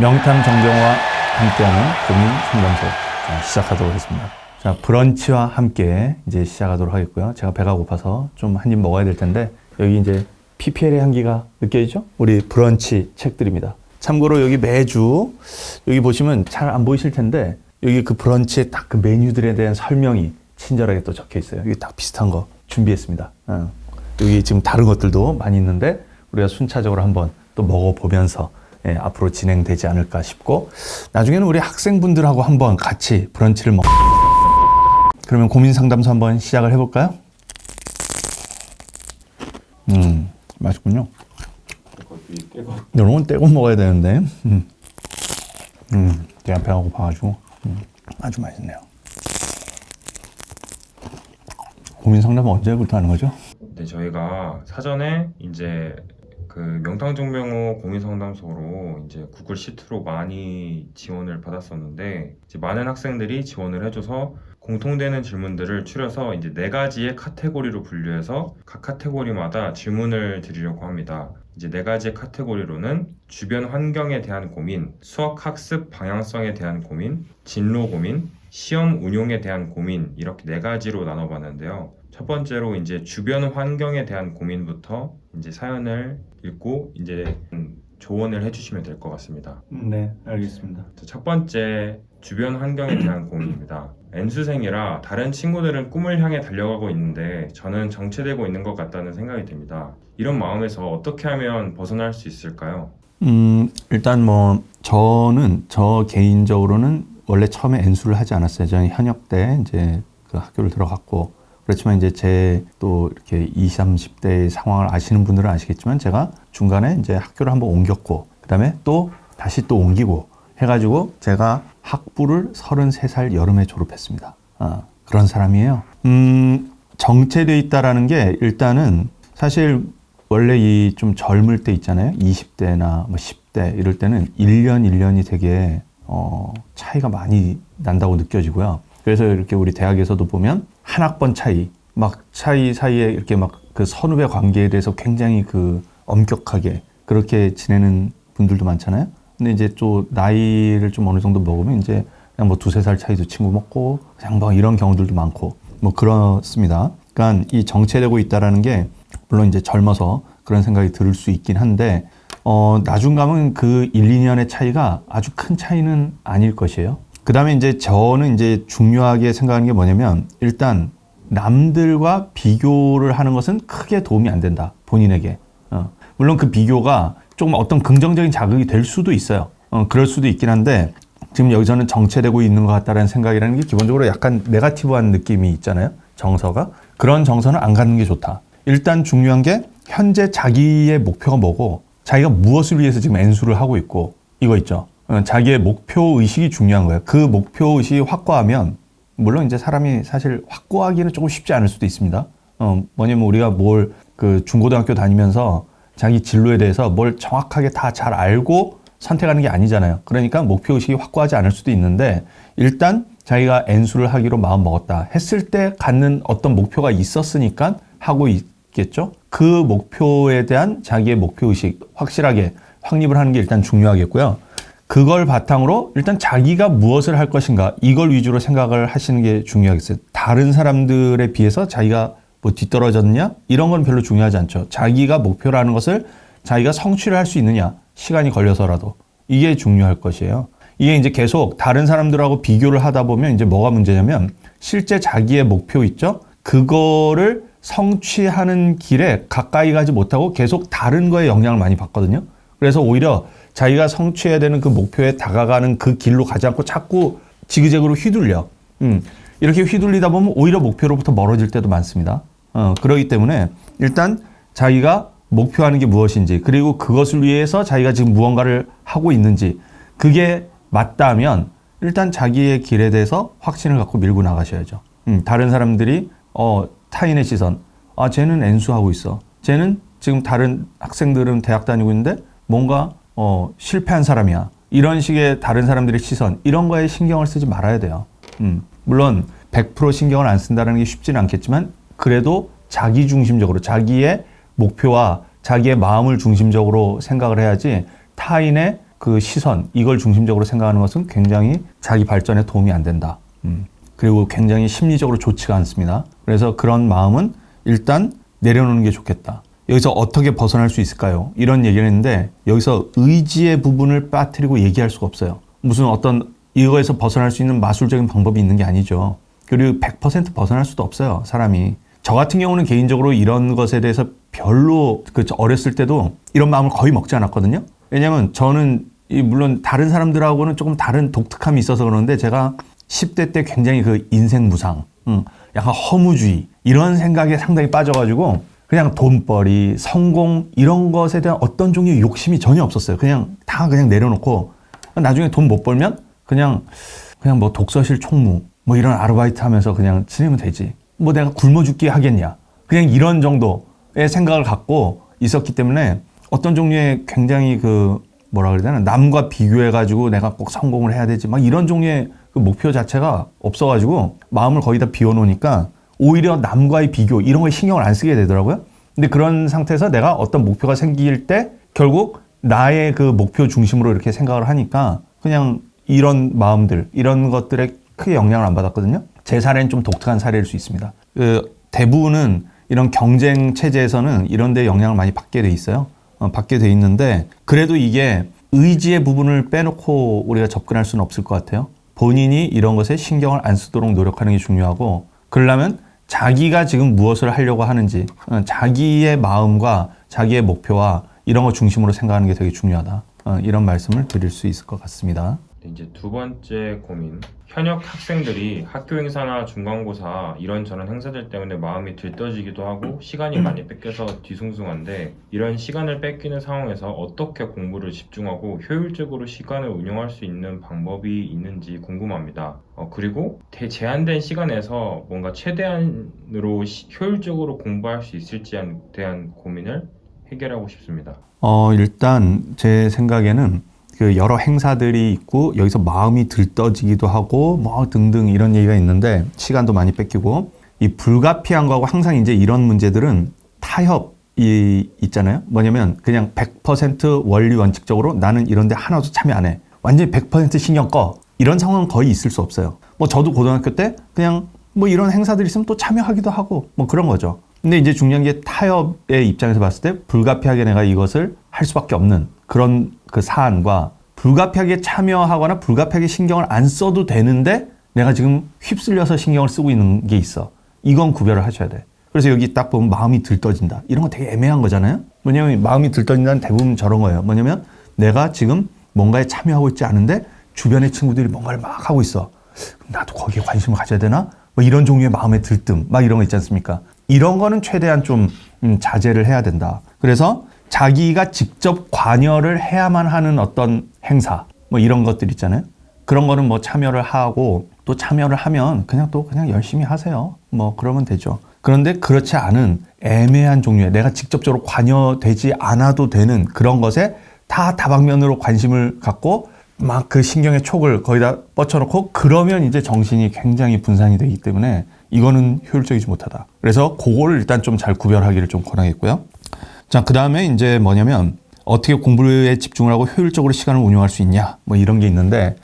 명탐 정병과 함께하는 고민 상담소 자, 시작하도록 하겠습니다. 자, 브런치와 함께 이제 시작하도록 하겠고요. 제가 배가 고파서 좀 한 입 먹어야 될 텐데 여기 이제 PPL의 향기가 느껴지죠? 우리 브런치 책들입니다. 참고로 여기 매주 여기 보시면 잘 안 보이실 텐데 여기 그 브런치에 딱 그 메뉴들에 대한 설명이 친절하게 또 적혀 있어요. 여기 딱 비슷한 거 준비했습니다. 어. 여기 지금 다른 것들도 많이 있는데 우리가 순차적으로 한번 또 먹어보면서 예, 앞으로 진행되지 않을까 싶고 나중에는 우리 학생분들하고 한번 같이 브런치를 먹. 그러면 고민 상담소 한번 시작을 해볼까요? 음, 맛있군요. 이런 건 떼고 먹어야 되는데. 음, 음 제가 배가 고파가지고 음, 아주 맛있네요. 고민 상담은 언제부터 하는 거죠? 네, 저희가 사전에 이제 그 명탕정명호 고민상담소로 이제 구글 시트로 많이 지원을 받았었는데 이제 많은 학생들이 지원을 해줘서 공통되는 질문들을 추려서 이제 네 가지의 카테고리로 분류해서 각 카테고리마다 질문을 드리려고 합니다. 이제 네 가지의 카테고리로는 주변 환경에 대한 고민, 수학 학습 방향성에 대한 고민, 진로 고민, 시험 운용에 대한 고민 이렇게 네 가지로 나눠봤는데요. 첫 번째로 이제 주변 환경에 대한 고민부터 이제 사연을 읽고 이제 음, 조언을 해주시면 될 것 같습니다. 네, 알겠습니다. 자, 첫 번째 주변 환경에 대한 고민입니다. N수생이라 다른 친구들은 꿈을 향해 달려가고 있는데 저는 정체되고 있는 것 같다는 생각이 듭니다. 이런 마음에서 어떻게 하면 벗어날 수 있을까요? 음, 일단 뭐 저는 저 개인적으로는 원래 처음에 N수를 하지 않았어요. 저는 현역 때 이제 그 학교를 들어갔고 그렇지만 이제 제 또 이렇게 20, 30대의 상황을 아시는 분들은 아시겠지만 제가 중간에 이제 학교를 한번 옮겼고 그다음에 또 다시 또 옮기고 해가지고 제가 학부를 33살 여름에 졸업했습니다. 아, 그런 사람이에요. 음, 정체돼 있다라는 게 일단은 사실 원래 이 좀 젊을 때 있잖아요. 20대나 뭐 10대 이럴 때는 1년 1년이 되게 어, 차이가 많이 난다고 느껴지고요. 그래서 이렇게 우리 대학에서도 보면 한 학번 차이, 막 차이 사이에 이렇게 막 그 선후배 관계에 대해서 굉장히 그 엄격하게 그렇게 지내는 분들도 많잖아요. 근데 이제 또 나이를 좀 어느 정도 먹으면 이제 그냥 뭐 두세 살 차이도 친구 먹고 그냥 뭐 이런 경우들도 많고 뭐 그렇습니다. 그러니까 이 정체되고 있다라는 게 물론 이제 젊어서 그런 생각이 들수 있긴 한데 어 나중 가면 그 1, 2년의 차이가 아주 큰 차이는 아닐 것이에요. 그 다음에 이제 저는 이제 중요하게 생각하는 게 뭐냐면 일단 남들과 비교를 하는 것은 크게 도움이 안 된다. 본인에게. 어. 물론 그 비교가 조금 어떤 긍정적인 자극이 될 수도 있어요. 어, 그럴 수도 있긴 한데 지금 여기서는 정체되고 있는 것 같다라는 생각이라는 게 기본적으로 약간 네가티브한 느낌이 있잖아요. 정서가. 그런 정서는 안 갖는 게 좋다. 일단 중요한 게 현재 자기의 목표가 뭐고 자기가 무엇을 위해서 지금 N수를 하고 있고 이거 있죠. 어, 자기의 목표 의식이 중요한 거예요. 그 목표 의식이 확고하면 물론 이제 사람이 사실 확고하기는 조금 쉽지 않을 수도 있습니다. 어, 뭐냐면 우리가 뭘 그 중고등학교 다니면서 자기 진로에 대해서 뭘 정확하게 다 잘 알고 선택하는 게 아니잖아요. 그러니까 목표 의식이 확고하지 않을 수도 있는데 일단 자기가 N수를 하기로 마음 먹었다 했을 때 갖는 어떤 목표가 있었으니까 하고 있겠죠. 그 목표에 대한 자기의 목표 의식 확실하게 확립을 하는 게 일단 중요하겠고요. 그걸 바탕으로 일단 자기가 무엇을 할 것인가 이걸 위주로 생각을 하시는 게 중요하겠어요. 다른 사람들에 비해서 자기가 뭐 뒤떨어졌냐 이런 건 별로 중요하지 않죠. 자기가 목표라는 것을 자기가 성취를 할 수 있느냐 시간이 걸려서라도 이게 중요할 것이에요. 이게 이제 계속 다른 사람들하고 비교를 하다 보면 이제 뭐가 문제냐면 실제 자기의 목표 있죠. 그거를 성취하는 길에 가까이 가지 못하고 계속 다른 거에 영향을 많이 받거든요. 그래서 오히려 자기가 성취해야 되는 그 목표에 다가가는 그 길로 가지 않고 자꾸 지그재그로 휘둘려. 음, 이렇게 휘둘리다 보면 오히려 목표로부터 멀어질 때도 많습니다. 어, 그러기 때문에 일단 자기가 목표하는 게 무엇인지 그리고 그것을 위해서 자기가 지금 무언가를 하고 있는지 그게 맞다면 일단 자기의 길에 대해서 확신을 갖고 밀고 나가셔야죠. 음, 다른 사람들이 어, 타인의 시선, 아 쟤는 N수하고 있어. 쟤는 지금 다른 학생들은 대학 다니고 있는데 뭔가 어, 실패한 사람이야. 이런 식의 다른 사람들의 시선 이런 거에 신경을 쓰지 말아야 돼요. 음, 물론 100% 신경을 안 쓴다는 게 쉽지는 않겠지만 그래도 자기 중심적으로 자기의 목표와 자기의 마음을 중심적으로 생각을 해야지 타인의 그 시선 이걸 중심적으로 생각하는 것은 굉장히 자기 발전에 도움이 안 된다. 음. 그리고 굉장히 심리적으로 좋지가 않습니다. 그래서 그런 마음은 일단 내려놓는 게 좋겠다. 여기서 어떻게 벗어날 수 있을까요? 이런 얘기를 했는데 여기서 의지의 부분을 빠뜨리고 얘기할 수가 없어요. 무슨 어떤 이거에서 벗어날 수 있는 마술적인 방법이 있는 게 아니죠. 그리고 100% 벗어날 수도 없어요. 사람이. 저 같은 경우는 개인적으로 이런 것에 대해서 별로 그 어렸을 때도 이런 마음을 거의 먹지 않았거든요. 왜냐면 저는 이 물론 다른 사람들하고는 조금 다른 독특함이 있어서 그러는데 제가 10대 때 굉장히 그 인생 무상, 음, 약간 허무주의 이런 생각에 상당히 빠져가지고 그냥 돈벌이, 성공 이런 것에 대한 어떤 종류의 욕심이 전혀 없었어요. 그냥 다 그냥 내려놓고 나중에 돈 못 벌면 그냥 그냥 뭐 독서실 총무 뭐 이런 아르바이트 하면서 그냥 지내면 되지. 뭐 내가 굶어 죽기 하겠냐. 그냥 이런 정도의 생각을 갖고 있었기 때문에 어떤 종류의 굉장히 그 뭐라 그래야 되나 남과 비교해 가지고 내가 꼭 성공을 해야 되지 막 이런 종류의 그 목표 자체가 없어 가지고 마음을 거의 다 비워 놓으니까 오히려 남과의 비교 이런 거에 신경을 안 쓰게 되더라고요. 근데 그런 상태에서 내가 어떤 목표가 생길 때 결국 나의 그 목표 중심으로 이렇게 생각을 하니까 그냥 이런 마음들 이런 것들에 크게 영향을 안 받았거든요. 제 사례는 좀 독특한 사례일 수 있습니다. 그 대부분은 이런 경쟁 체제에서는 이런 데 영향을 많이 받게 돼 있어요. 어, 받게 돼 있는데 그래도 이게 의지의 부분을 빼놓고 우리가 접근할 수는 없을 것 같아요. 본인이 이런 것에 신경을 안 쓰도록 노력하는 게 중요하고 그러려면 자기가 지금 무엇을 하려고 하는지 어, 자기의 마음과 자기의 목표와 이런 거 중심으로 생각하는 게 되게 중요하다. 어, 이런 말씀을 드릴 수 있을 것 같습니다. 네, 이제 두 번째 고민. 현역 학생들이 학교 행사나 중간고사 이런저런 행사들 때문에 마음이 들떠지기도 하고 시간이 많이 뺏겨서 뒤숭숭한데 이런 시간을 뺏기는 상황에서 어떻게 공부를 집중하고 효율적으로 시간을 운영할 수 있는 방법이 있는지 궁금합니다. 어, 그리고 대- 제한된 시간에서 뭔가 최대한으로 시- 효율적으로 공부할 수 있을지에 대한 고민을 해결하고 싶습니다. 어, 일단 제 생각에는 그 여러 행사들이 있고 여기서 마음이 들떠지기도 하고 뭐 등등 이런 얘기가 있는데 시간도 많이 뺏기고 이 불가피한 거하고 항상 이제 이런 문제들은 타협이 있잖아요. 뭐냐면 그냥 100% 원리 원칙적으로 나는 이런 데 하나도 참여 안 해. 완전히 100% 신경 꺼. 이런 상황은 거의 있을 수 없어요. 뭐 저도 고등학교 때 그냥 뭐 이런 행사들이 있으면 또 참여하기도 하고 뭐 그런 거죠. 근데 이제 중요한 게 타협의 입장에서 봤을 때 불가피하게 내가 이것을 할 수밖에 없는 그런 그 사안과 불가피하게 참여하거나 불가피하게 신경을 안 써도 되는데 내가 지금 휩쓸려서 신경을 쓰고 있는 게 있어. 이건 구별을 하셔야 돼. 그래서 여기 딱 보면 마음이 들떠진다. 이런 거 되게 애매한 거잖아요. 뭐냐면 마음이 들떠진다는 대부분 저런 거예요. 뭐냐면 내가 지금 뭔가에 참여하고 있지 않은데 주변의 친구들이 뭔가를 막 하고 있어. 나도 거기에 관심을 가져야 되나? 뭐 이런 종류의 마음의 들뜸, 막 이런 거 있지 않습니까? 이런 거는 최대한 좀 음, 자제를 해야 된다. 그래서 자기가 직접 관여를 해야만 하는 어떤 행사, 뭐 이런 것들 있잖아요. 그런 거는 뭐 참여를 하고 또 참여를 하면 그냥 또 그냥 열심히 하세요. 뭐 그러면 되죠. 그런데 그렇지 않은 애매한 종류의 내가 직접적으로 관여되지 않아도 되는 그런 것에 다 다방면으로 관심을 갖고 막 그 신경의 촉을 거기다 뻗쳐놓고 그러면 이제 정신이 굉장히 분산이 되기 때문에 이거는 효율적이지 못하다. 그래서 그거를 일단 좀 잘 구별하기를 좀 권하겠고요. 자, 그 다음에 이제 뭐냐면 어떻게 공부에 집중을 하고 효율적으로 시간을 운영할 수 있냐 뭐 이런 게 있는데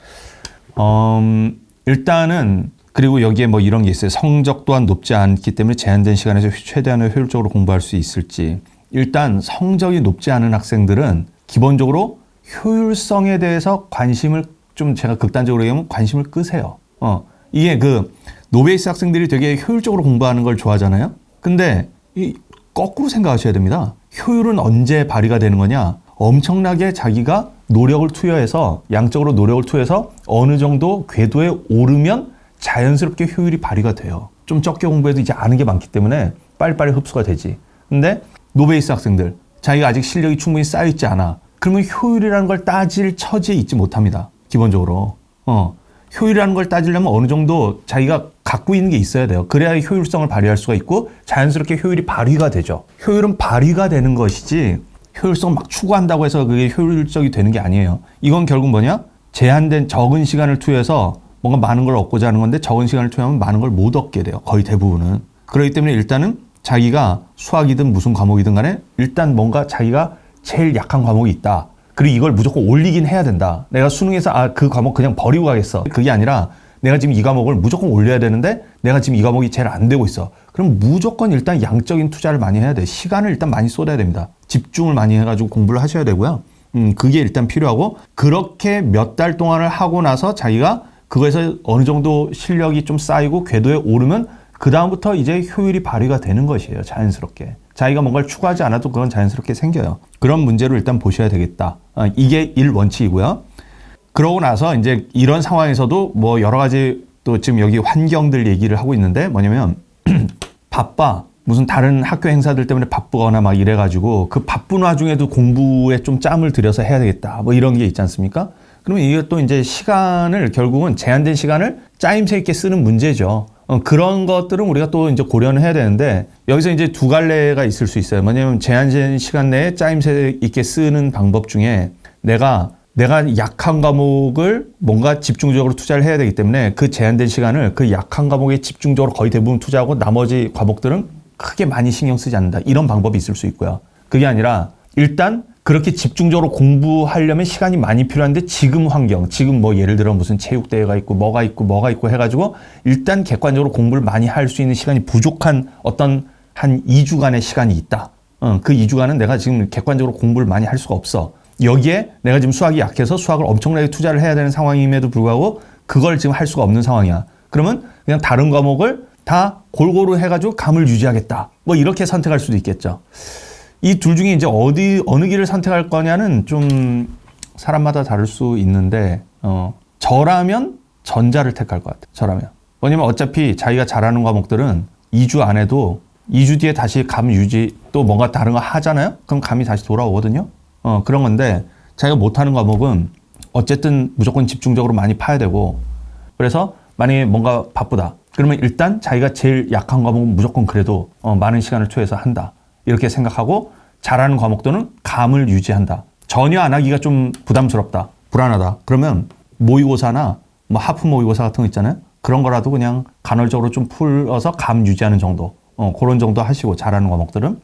음, 일단은 그리고 여기에 뭐 이런 게 있어요. 성적 또한 높지 않기 때문에 제한된 시간에서 최대한의 효율적으로 공부할 수 있을지. 일단 성적이 높지 않은 학생들은 기본적으로 효율성에 대해서 관심을 좀 제가 극단적으로 얘기하면 관심을 끄세요. 어, 이게 그 노베이스 학생들이 되게 효율적으로 공부하는 걸 좋아하잖아요. 근데 이 거꾸로 생각하셔야 됩니다. 효율은 언제 발휘가 되는 거냐? 엄청나게 자기가 노력을 투여해서 양적으로 노력을 투여해서 어느 정도 궤도에 오르면 자연스럽게 효율이 발휘가 돼요. 좀 적게 공부해도 이제 아는 게 많기 때문에 빨리빨리 흡수가 되지. 근데 노베이스 학생들 자기가 아직 실력이 충분히 쌓여 있지 않아. 그러면 효율이라는 걸 따질 처지에 있지 못합니다. 기본적으로. 어. 효율이라는 걸 따지려면 어느 정도 자기가 갖고 있는 게 있어야 돼요. 그래야 효율성을 발휘할 수가 있고 자연스럽게 효율이 발휘가 되죠. 효율은 발휘가 되는 것이지 효율성 막 추구한다고 해서 그게 효율적이 되는 게 아니에요. 이건 결국 뭐냐? 제한된 적은 시간을 투여해서 뭔가 많은 걸 얻고자 하는 건데 적은 시간을 투여하면 많은 걸 못 얻게 돼요. 거의 대부분은. 그렇기 때문에 일단은 자기가 수학이든 무슨 과목이든 간에 일단 뭔가 자기가 제일 약한 과목이 있다. 그리고 이걸 무조건 올리긴 해야 된다. 내가 수능에서 아 그 과목 그냥 버리고 가겠어. 그게 아니라 내가 지금 이 과목을 무조건 올려야 되는데 내가 지금 이 과목이 제일 안 되고 있어. 그럼 무조건 일단 양적인 투자를 많이 해야 돼. 시간을 일단 많이 쏟아야 됩니다. 집중을 많이 해가지고 공부를 하셔야 되고요. 음, 그게 일단 필요하고 그렇게 몇 달 동안을 하고 나서 자기가 그거에서 어느 정도 실력이 좀 쌓이고 궤도에 오르면 그 다음부터 이제 효율이 발휘가 되는 것이에요. 자연스럽게. 자기가 뭔가를 추구하지 않아도 그건 자연스럽게 생겨요. 그런 문제로 일단 보셔야 되겠다. 어, 이게 일 원칙이고요. 그러고 나서 이제 이런 상황에서도 뭐 여러 가지 또 지금 여기 환경들 얘기를 하고 있는데 뭐냐면 바빠. 무슨 다른 학교 행사들 때문에 바쁘거나 막 이래가지고 그 바쁜 와중에도 공부에 좀 짬을 들여서 해야 되겠다. 뭐 이런 게 있지 않습니까? 그러면 이게 또 이제 시간을 결국은 제한된 시간을 짜임새 있게 쓰는 문제죠. 어, 그런 것들은 우리가 또 이제 고려는 해야 되는데 여기서 이제 두 갈래가 있을 수 있어요. 뭐냐면 제한된 시간 내에 짜임새 있게 쓰는 방법 중에 내가 내가 약한 과목을 뭔가 집중적으로 투자를 해야 되기 때문에 그 제한된 시간을 그 약한 과목에 집중적으로 거의 대부분 투자하고 나머지 과목들은 크게 많이 신경 쓰지 않는다. 이런 방법이 있을 수 있고요. 그게 아니라 일단 그렇게 집중적으로 공부하려면 시간이 많이 필요한데 지금 환경, 지금 뭐 예를 들어 무슨 체육대회가 있고 뭐가 있고 뭐가 있고 해가지고 일단 객관적으로 공부를 많이 할 수 있는 시간이 부족한 어떤 한 2주간의 시간이 있다. 어, 그 2주간은 내가 지금 객관적으로 공부를 많이 할 수가 없어. 여기에 내가 지금 수학이 약해서 수학을 엄청나게 투자를 해야 되는 상황임에도 불구하고 그걸 지금 할 수가 없는 상황이야. 그러면 그냥 다른 과목을 다 골고루 해가지고 감을 유지하겠다. 뭐 이렇게 선택할 수도 있겠죠. 이 둘 중에 이제 어디 어느 길을 선택할 거냐는 좀 사람마다 다를 수 있는데 어, 저라면 전자를 택할 것 같아요. 저라면. 왜냐면 어차피 자기가 잘하는 과목들은 2주 안에도 2주 뒤에 다시 감 유지 또 뭔가 다른 거 하잖아요. 그럼 감이 다시 돌아오거든요. 어, 그런 건데 자기가 못하는 과목은 어쨌든 무조건 집중적으로 많이 파야 되고 그래서 만약에 뭔가 바쁘다. 그러면 일단 자기가 제일 약한 과목은 무조건 그래도 어, 많은 시간을 투여해서 한다. 이렇게 생각하고 잘하는 과목들은 감을 유지한다. 전혀 안 하기가 좀 부담스럽다. 불안하다. 그러면 모의고사나 뭐 하프 모의고사 같은 거 있잖아요. 그런 거라도 그냥 간헐적으로 좀 풀어서 감 유지하는 정도. 어, 그런 정도 하시고 잘하는 과목들은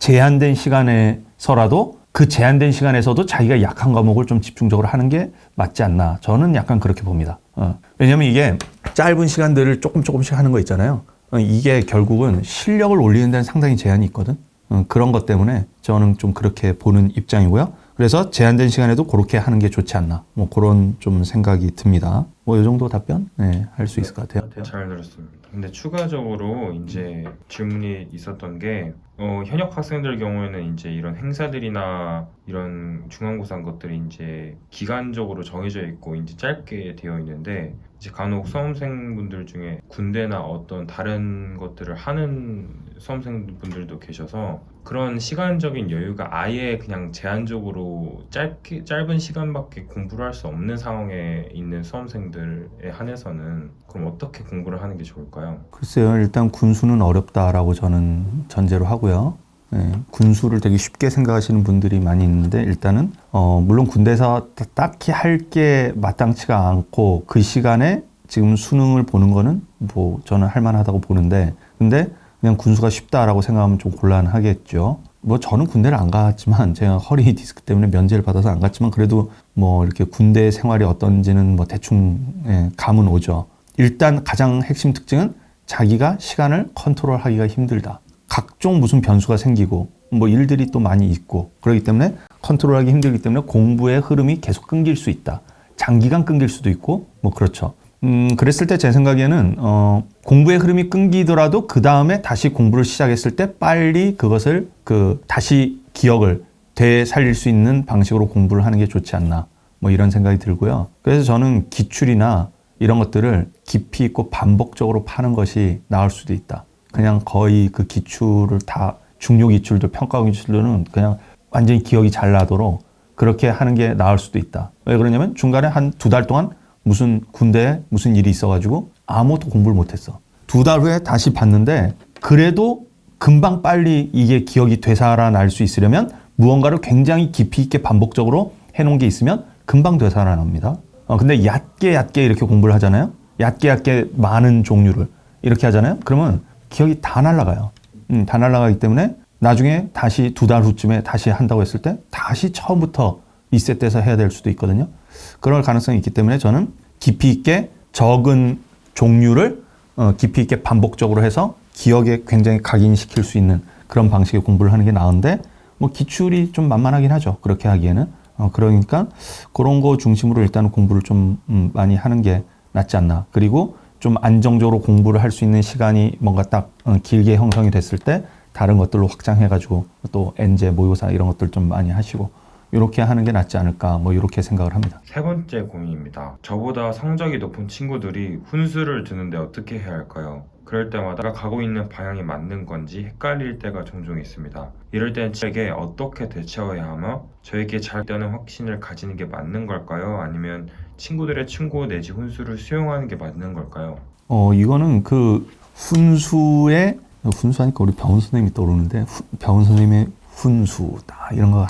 제한된 시간에서라도 그 제한된 시간에서도 자기가 약한 과목을 좀 집중적으로 하는 게 맞지 않나. 저는 약간 그렇게 봅니다. 어. 왜냐면 이게 짧은 시간들을 조금 조금씩 하는 거 있잖아요. 어, 이게 결국은 실력을 올리는 데는 상당히 제한이 있거든. 어, 그런 것 때문에 저는 좀 그렇게 보는 입장이고요. 그래서 제한된 시간에도 그렇게 하는 게 좋지 않나. 뭐 그런 좀 생각이 듭니다. 뭐 이 정도 답변 네, 할 수 있을 것 같아요. 잘 들었습니다. 근데 추가적으로 이제 질문이 있었던 게 어, 현역 학생들 경우에는 이제 이런 행사들이나 이런 중간고사 것들이 이제 기간적으로 정해져 있고 이제 짧게 되어 있는데 이제 간혹 수험생분들 중에 군대나 어떤 다른 것들을 하는 수험생분들도 계셔서 그런 시간적인 여유가 아예 그냥 제한적으로 짧게 짧은 시간밖에 공부를 할 수 없는 상황에 있는 수험생들 에 한해서는 그럼 어떻게 공부를 하는 게 좋을까요? 글쎄요, 일단 군수는 어렵다라고 저는 전제로 하고요. 예, 군수를 되게 쉽게 생각하시는 분들이 많이 있는데 일단은 어, 물론 군대에서 따- 딱히 할 게 마땅치가 않고 그 시간에 지금 수능을 보는 거는 뭐 저는 할 만하다고 보는데 근데 그냥 군수가 쉽다라고 생각하면 좀 곤란하겠죠. 뭐 저는 군대를 안 갔지만 제가 허리 디스크 때문에 면제를 받아서 안 갔지만 그래도 뭐 이렇게 군대 생활이 어떤지는 뭐 대충 예, 감은 오죠. 일단 가장 핵심 특징은 자기가 시간을 컨트롤하기가 힘들다. 각종 무슨 변수가 생기고 뭐 일들이 또 많이 있고 그렇기 때문에 컨트롤하기 힘들기 때문에 공부의 흐름이 계속 끊길 수 있다. 장기간 끊길 수도 있고 뭐 그렇죠. 음, 그랬을 때 제 생각에는 어, 공부의 흐름이 끊기더라도 그 다음에 다시 공부를 시작했을 때 빨리 그것을 그 다시 기억을 되살릴 수 있는 방식으로 공부를 하는 게 좋지 않나 뭐 이런 생각이 들고요. 그래서 저는 기출이나 이런 것들을 깊이 있고 반복적으로 파는 것이 나을 수도 있다. 그냥 거의 그 기출을 다 중요 기출도 평가 기출들은 그냥 완전히 기억이 잘 나도록 그렇게 하는 게 나을 수도 있다. 왜 그러냐면 중간에 한 두 달 동안 무슨 군대에 무슨 일이 있어가지고 아무것도 공부를 못했어. 두 달 후에 다시 봤는데 그래도 금방 빨리 이게 기억이 되살아날 수 있으려면 무언가를 굉장히 깊이 있게 반복적으로 해놓은 게 있으면 금방 되살아납니다. 어, 근데 얕게 얕게 이렇게 공부를 하잖아요. 얕게 얕게 많은 종류를 이렇게 하잖아요. 그러면 기억이 다 날아가요. 음, 다 날아가기 때문에 나중에 다시 두 달 후쯤에 다시 한다고 했을 때 다시 처음부터 리셋돼서 해야 될 수도 있거든요. 그럴 가능성이 있기 때문에 저는 깊이 있게 적은 종류를 어, 깊이 있게 반복적으로 해서 기억에 굉장히 각인시킬 수 있는 그런 방식의 공부를 하는 게 나은데 뭐 기출이 좀 만만하긴 하죠. 그렇게 하기에는 어, 그러니까 그런 거 중심으로 일단 공부를 좀 음, 많이 하는 게 낫지 않나. 그리고 좀 안정적으로 공부를 할 수 있는 시간이 뭔가 딱 어, 길게 형성이 됐을 때 다른 것들로 확장해가지고 또 엔제 모의고사 이런 것들 좀 많이 하시고 이렇게 하는 게 낫지 않을까 뭐 이렇게 생각을 합니다. 세 번째 고민입니다. 저보다 성적이 높은 친구들이 훈수를 두는데 어떻게 해야 할까요? 그럴 때마다 가고 있는 방향이 맞는 건지 헷갈릴 때가 종종 있습니다. 이럴 땐 저에게 어떻게 대처해야 하며 저에게 잘 되는 확신을 가지는 게 맞는 걸까요? 아니면 친구들의 충고 내지 훈수를 수용하는 게 맞는 걸까요? 어 이거는 그 훈수의 훈수하니까 우리 병원 선생님이 떠오르는데 후- 병원 선생님의 훈수다 이런 거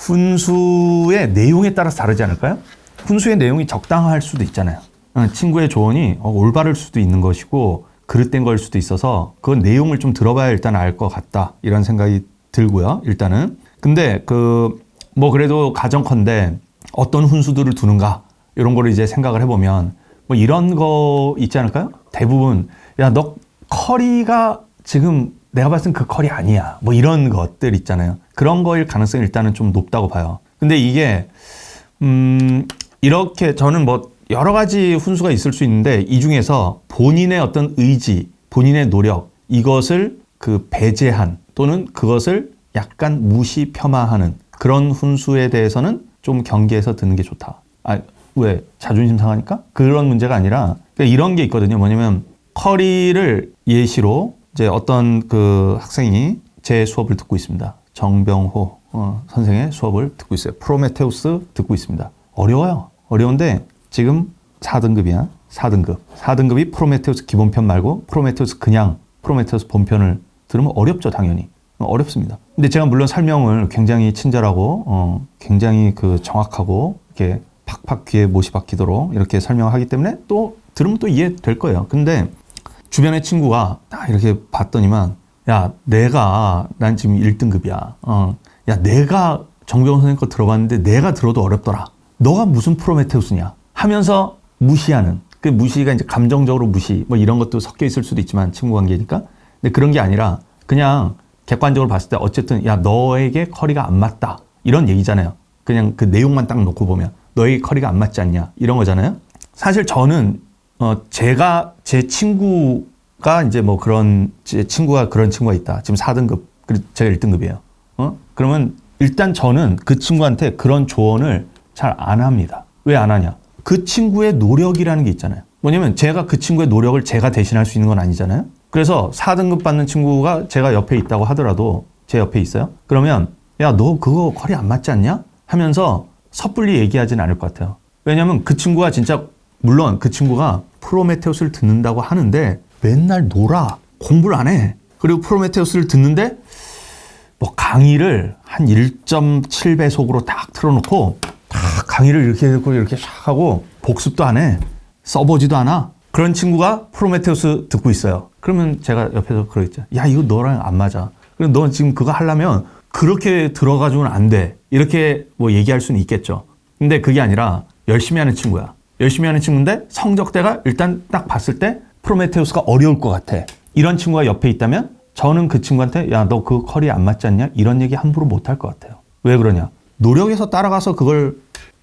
훈수의 내용에 따라서 다르지 않을까요? 훈수의 내용이 적당할 수도 있잖아요. 어, 친구의 조언이 어, 올바를 수도 있는 것이고 그릇된 걸 수도 있어서 그 내용을 좀 들어봐야 일단 알 것 같다 이런 생각이 들고요. 일단은 근데 그 뭐 그래도 가정컨대 어떤 훈수들을 두는가 이런 거를 이제 생각을 해보면 뭐 이런 거 있지 않을까요? 대부분 야 너 커리가 지금 내가 봤을 땐 그 컬이 아니야. 뭐 이런 것들 있잖아요. 그런 거일 가능성이 일단은 좀 높다고 봐요. 근데 이게 음 이렇게 저는 뭐 여러 가지 훈수가 있을 수 있는데 이 중에서 본인의 어떤 의지, 본인의 노력 이것을 그 배제한 또는 그것을 약간 무시 폄하하는 그런 훈수에 대해서는 좀 경계해서 듣는 게 좋다. 아, 왜? 자존심 상하니까? 그런 문제가 아니라 그러니까 이런 게 있거든요. 뭐냐면 커리를 예시로 이제 어떤 그 학생이 제 수업을 듣고 있습니다. 정병호 어, 선생의 수업을 듣고 있어요. 프로메테우스 듣고 있습니다. 어려워요. 어려운데 지금 4등급이야. 4등급. 4등급이 프로메테우스 기본편 말고 프로메테우스 그냥 프로메테우스 본편을 들으면 어렵죠, 당연히. 어, 어렵습니다. 근데 제가 물론 설명을 굉장히 친절하고 어, 굉장히 그 정확하고 이렇게 팍팍 귀에 못이 박히도록 이렇게 설명을 하기 때문에 또 들으면 또 이해될 거예요. 근데 주변의 친구가 딱 이렇게 봤더니만 야 내가 난 지금 1등급이야. 어. 야 내가 정병 선생님 거 들어봤는데 내가 들어도 어렵더라. 너가 무슨 프로메테우스냐 하면서 무시하는 그 무시가 이제 감정적으로 무시 뭐 이런 것도 섞여 있을 수도 있지만 친구 관계니까 근데 그런 게 아니라 그냥 객관적으로 봤을 때 어쨌든 야 너에게 커리가 안 맞다 이런 얘기잖아요. 그냥 그 내용만 딱 놓고 보면 너에게 커리가 안 맞지 않냐 이런 거잖아요. 사실 저는 어 제가 제 친구가 이제 뭐 그런 제 친구가 그런 친구가 있다. 지금 4등급 그리고 제가 1등급이에요. 어? 그러면 일단 저는 그 친구한테 그런 조언을 잘 안 합니다. 왜 안 하냐? 그 친구의 노력이라는 게 있잖아요. 뭐냐면 제가 그 친구의 노력을 제가 대신할 수 있는 건 아니잖아요. 그래서 4등급 받는 친구가 제가 옆에 있다고 하더라도 제 옆에 있어요. 그러면 야 너 그거 컬이 안 맞지 않냐? 하면서 섣불리 얘기하진 않을 것 같아요. 왜냐하면 그 친구가 진짜 물론 그 친구가 프로메테우스를 듣는다고 하는데 맨날 놀아 공부를 안 해. 그리고 프로메테우스를 듣는데 뭐 강의를 한 1.7배속으로 딱 틀어놓고 딱 강의를 이렇게 듣고 이렇게 샥 하고 복습도 안 해. 써보지도 않아. 그런 친구가 프로메테우스 듣고 있어요. 그러면 제가 옆에서 그러겠죠. 야, 이거 너랑 안 맞아. 그럼 너 지금 그거 하려면 그렇게 들어가지고는 안 돼. 이렇게 뭐 얘기할 수는 있겠죠. 근데 그게 아니라 열심히 하는 친구야. 열심히 하는 친구인데 성적대가 일단 딱 봤을 때 프로메테우스가 어려울 것 같아. 이런 친구가 옆에 있다면 저는 그 친구한테 야, 너그 컬이 안 맞지 않냐? 이런 얘기 함부로 못 할 것 같아요. 왜 그러냐? 노력해서 따라가서 그걸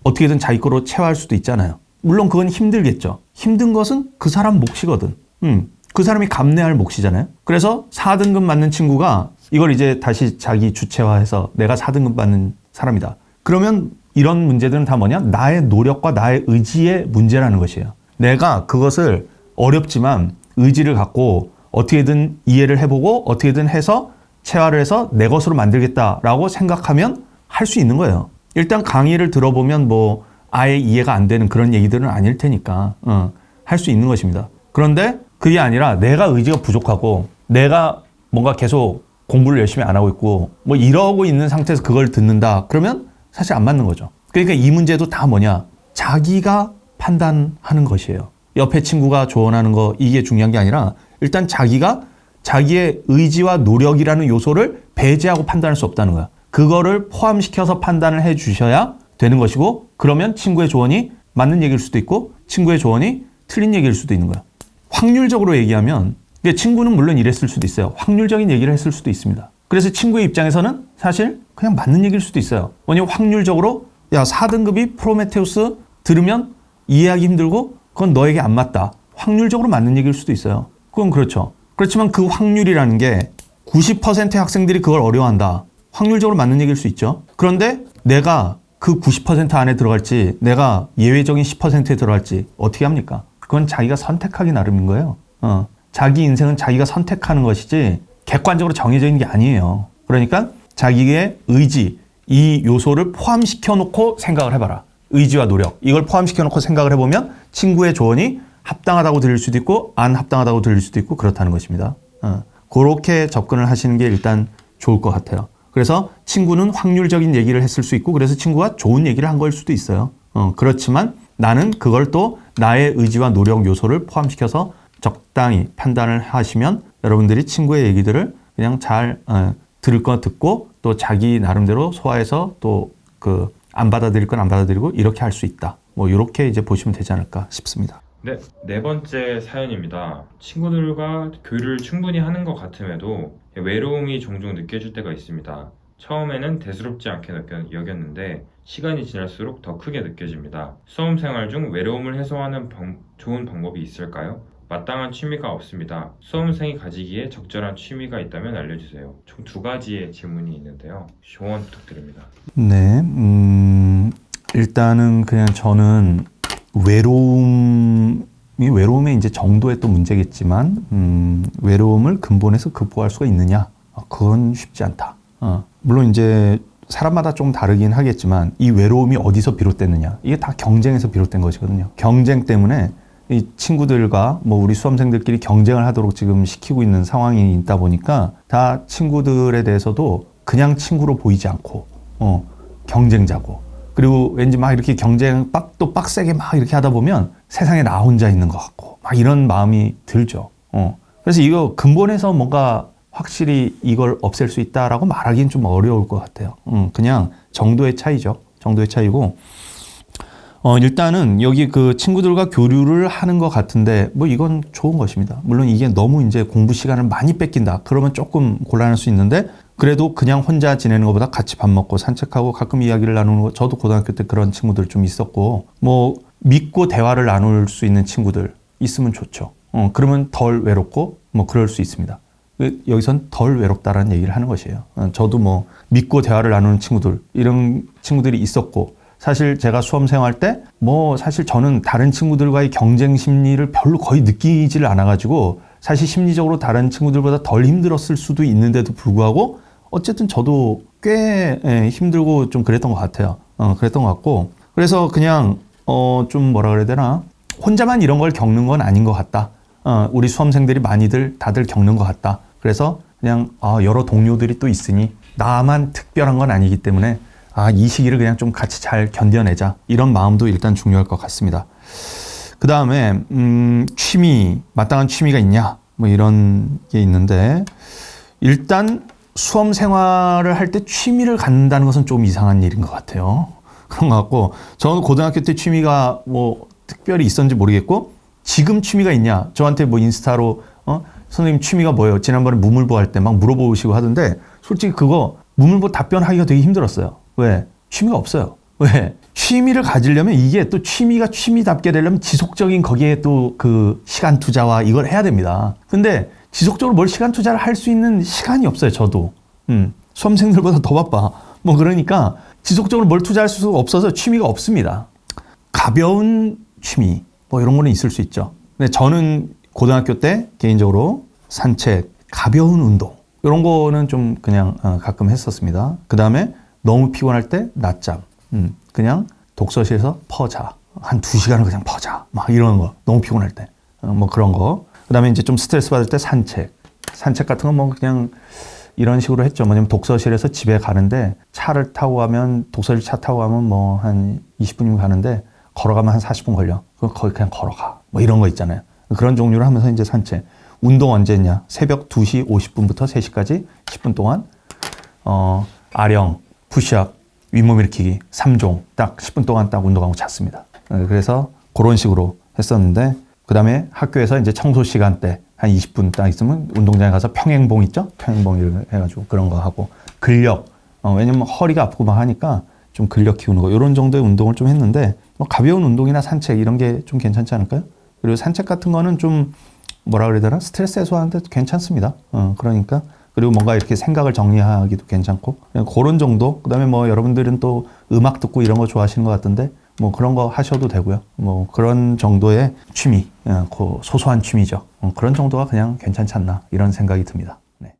어떻게든 자기 거로 채워할 수도 있잖아요. 물론 그건 힘들겠죠. 힘든 것은 그 사람 몫이거든. 음, 그 사람이 감내할 몫이잖아요. 그래서 4등급 맞는 친구가 이걸 이제 다시 자기 주체화해서 내가 4등급 받는 사람이다. 그러면 이런 문제들은 다 뭐냐? 나의 노력과 나의 의지의 문제라는 것이에요. 내가 그것을 어렵지만 의지를 갖고 어떻게든 이해를 해보고 어떻게든 해서 체화를 해서 내 것으로 만들겠다라고 생각하면 할 수 있는 거예요. 일단 강의를 들어보면 뭐 아예 이해가 안 되는 그런 얘기들은 아닐 테니까 어, 할수 있는 것입니다. 그런데 그게 아니라 내가 의지가 부족하고 내가 뭔가 계속 공부를 열심히 안 하고 있고 뭐 이러고 있는 상태에서 그걸 듣는다 그러면 사실 안 맞는 거죠. 그러니까 이 문제도 다 뭐냐 자기가 판단하는 것이에요. 옆에 친구가 조언하는 거 이게 중요한 게 아니라 일단 자기가 자기의 의지와 노력이라는 요소를 배제하고 판단할 수 없다는 거야. 그거를 포함시켜서 판단을 해 주셔야 되는 것이고 그러면 친구의 조언이 맞는 얘기일 수도 있고 친구의 조언이 틀린 얘기일 수도 있는 거예요. 확률적으로 얘기하면 친구는 물론 이랬을 수도 있어요. 확률적인 얘기를 했을 수도 있습니다. 그래서 친구의 입장에서는 사실 그냥 맞는 얘기일 수도 있어요. 왜냐면 확률적으로 야 4등급이 프로메테우스 들으면 이해하기 힘들고 그건 너에게 안 맞다. 확률적으로 맞는 얘기일 수도 있어요. 그건 그렇죠. 그렇지만 그 확률이라는 게 90%의 학생들이 그걸 어려워한다. 확률적으로 맞는 얘기일 수 있죠. 그런데 내가 그 90% 안에 들어갈지 내가 예외적인 10%에 들어갈지 어떻게 합니까? 그건 자기가 선택하기 나름인 거예요. 어. 자기 인생은 자기가 선택하는 것이지 객관적으로 정해져 있는 게 아니에요. 그러니까 자기의 의지, 이 요소를 포함시켜 놓고 생각을 해봐라. 의지와 노력. 이걸 포함시켜 놓고 생각을 해보면 친구의 조언이 합당하다고 들릴 수도 있고 안 합당하다고 들릴 수도 있고 그렇다는 것입니다. 어. 그렇게 접근을 하시는 게 일단 좋을 것 같아요. 그래서 친구는 확률적인 얘기를 했을 수 있고 그래서 친구가 좋은 얘기를 한 걸 수도 있어요. 어, 그렇지만 나는 그걸 또 나의 의지와 노력 요소를 포함시켜서 적당히 판단을 하시면 여러분들이 친구의 얘기들을 그냥 잘 어, 들을 거 듣고 또 자기 나름대로 소화해서 또 그 안 받아들일 건 안 받아들이고 이렇게 할 수 있다. 뭐 이렇게 이제 보시면 되지 않을까 싶습니다. 네, 네 번째 사연입니다. 친구들과 교류를 충분히 하는 것 같음에도 외로움이 종종 느껴질 때가 있습니다. 처음에는 대수롭지 않게 느껴- 여겼는데 시간이 지날수록 더 크게 느껴집니다. 수험 생활 중 외로움을 해소하는 방- 좋은 방법이 있을까요? 마땅한 취미가 없습니다. 수험생이 가지기에 적절한 취미가 있다면 알려주세요. 총 두 가지의 질문이 있는데요. 조언 부탁드립니다. 네, 음, 일단은 그냥 저는 외로움이 외로움의 이제 정도의 또 문제겠지만, 음, 외로움을 근본에서 극복할 수가 있느냐? 어, 그건 쉽지 않다. 어, 물론 이제 사람마다 좀 다르긴 하겠지만, 이 외로움이 어디서 비롯됐느냐? 이게 다 경쟁에서 비롯된 것이거든요. 경쟁 때문에 이 친구들과 뭐 우리 수험생들끼리 경쟁을 하도록 지금 시키고 있는 상황이 있다 보니까 다 친구들에 대해서도 그냥 친구로 보이지 않고 어, 경쟁자고 그리고 왠지 막 이렇게 경쟁 빡또 빡세게 막 이렇게 하다 보면 세상에 나 혼자 있는 것 같고 막 이런 마음이 들죠. 어. 그래서 이거 근본에서 뭔가 확실히 이걸 없앨 수 있다라고 말하기는 좀 어려울 것 같아요. 음, 그냥 정도의 차이죠. 정도의 차이고 어, 일단은 여기 그 친구들과 교류를 하는 것 같은데 뭐 이건 좋은 것입니다. 물론 이게 너무 이제 공부 시간을 많이 뺏긴다. 그러면 조금 곤란할 수 있는데 그래도 그냥 혼자 지내는 것보다 같이 밥 먹고 산책하고 가끔 이야기를 나누는 거 저도 고등학교 때 그런 친구들 좀 있었고 뭐 믿고 대화를 나눌 수 있는 친구들 있으면 좋죠. 어, 그러면 덜 외롭고 뭐 그럴 수 있습니다. 그 여기선 덜 외롭다라는 얘기를 하는 것이에요. 어, 저도 뭐 믿고 대화를 나누는 친구들 이런 친구들이 있었고 사실 제가 수험 생활 때 뭐 사실 저는 다른 친구들과의 경쟁 심리를 별로 거의 느끼지를 않아 가지고 사실 심리적으로 다른 친구들보다 덜 힘들었을 수도 있는데도 불구하고 어쨌든 저도 꽤 예, 힘들고 좀 그랬던 것 같아요. 어, 그랬던 것 같고 그래서 그냥 어, 좀 뭐라 그래야 되나 혼자만 이런 걸 겪는 건 아닌 것 같다. 어, 우리 수험생들이 많이들 다들 겪는 것 같다. 그래서 그냥 아, 여러 동료들이 또 있으니 나만 특별한 건 아니기 때문에 아, 이 시기를 그냥 좀 같이 잘 견뎌내자. 이런 마음도 일단 중요할 것 같습니다. 그 다음에, 음, 취미, 마땅한 취미가 있냐? 뭐 이런 게 있는데, 일단 수험 생활을 할 때 취미를 갖는다는 것은 좀 이상한 일인 것 같아요. 그런 것 같고, 저는 고등학교 때 취미가 뭐 특별히 있었는지 모르겠고, 지금 취미가 있냐? 저한테 뭐 인스타로, 어? 선생님 취미가 뭐예요? 지난번에 무물보 할 때 막 물어보시고 하던데, 솔직히 그거 무물보 답변하기가 되게 힘들었어요. 왜? 취미가 없어요. 왜? 취미를 가지려면 이게 또 취미가 취미답게 되려면 지속적인 거기에 또 그 시간 투자와 이걸 해야 됩니다. 근데 지속적으로 뭘 시간 투자를 할 수 있는 시간이 없어요, 저도. 음, 수험생들보다 더 바빠. 뭐 그러니까 지속적으로 뭘 투자할 수 없어서 취미가 없습니다. 가벼운 취미, 뭐 이런 거는 있을 수 있죠. 근데 저는 고등학교 때 개인적으로 산책, 가벼운 운동, 이런 거는 좀 그냥 어, 가끔 했었습니다. 그 다음에 너무 피곤할 때 낮잠. 음, 그냥 독서실에서 퍼자. 한 두 시간을 그냥 퍼자. 막 이런 거. 너무 피곤할 때. 어, 뭐 그런 거. 그 다음에 이제 좀 스트레스 받을 때 산책. 산책 같은 건 뭐 그냥 이런 식으로 했죠. 뭐냐면 독서실에서 집에 가는데 차를 타고 가면 독서실 차 타고 가면 뭐 한 20분이면 가는데 걸어가면 한 40분 걸려. 그럼 거기 그냥 걸어가. 뭐 이런 거 있잖아요. 그런 종류를 하면서 이제 산책. 운동 언제 했냐? 새벽 2시 50분부터 3시까지 10분 동안 어, 아령, 푸시업, 윗몸 일으키기 3종 딱 10분 동안 딱 운동하고 잤습니다. 어, 그래서 그런 식으로 했었는데 그 다음에 학교에서 이제 청소 시간 때 한 20분 딱 있으면 운동장에 가서 평행봉 있죠? 평행봉 해가지고 그런 거 하고 근력 어, 왜냐면 허리가 아프고 막 하니까 좀 근력 키우는 거 이런 정도의 운동을 좀 했는데 뭐 가벼운 운동이나 산책 이런 게 좀 괜찮지 않을까요? 그리고 산책 같은 거는 좀 뭐라 그래야 되나 스트레스 해소하는데 괜찮습니다. 어, 그러니까 그리고 뭔가 이렇게 생각을 정리하기도 괜찮고 그런 정도. 그다음에 뭐 여러분들은 또 음악 듣고 이런 거 좋아하시는 것 같던데 뭐 그런 거 하셔도 되고요. 뭐 그런 정도의 취미, 어, 그 소소한 취미죠. 어, 그런 정도가 그냥 괜찮지 않나 이런 생각이 듭니다. 네.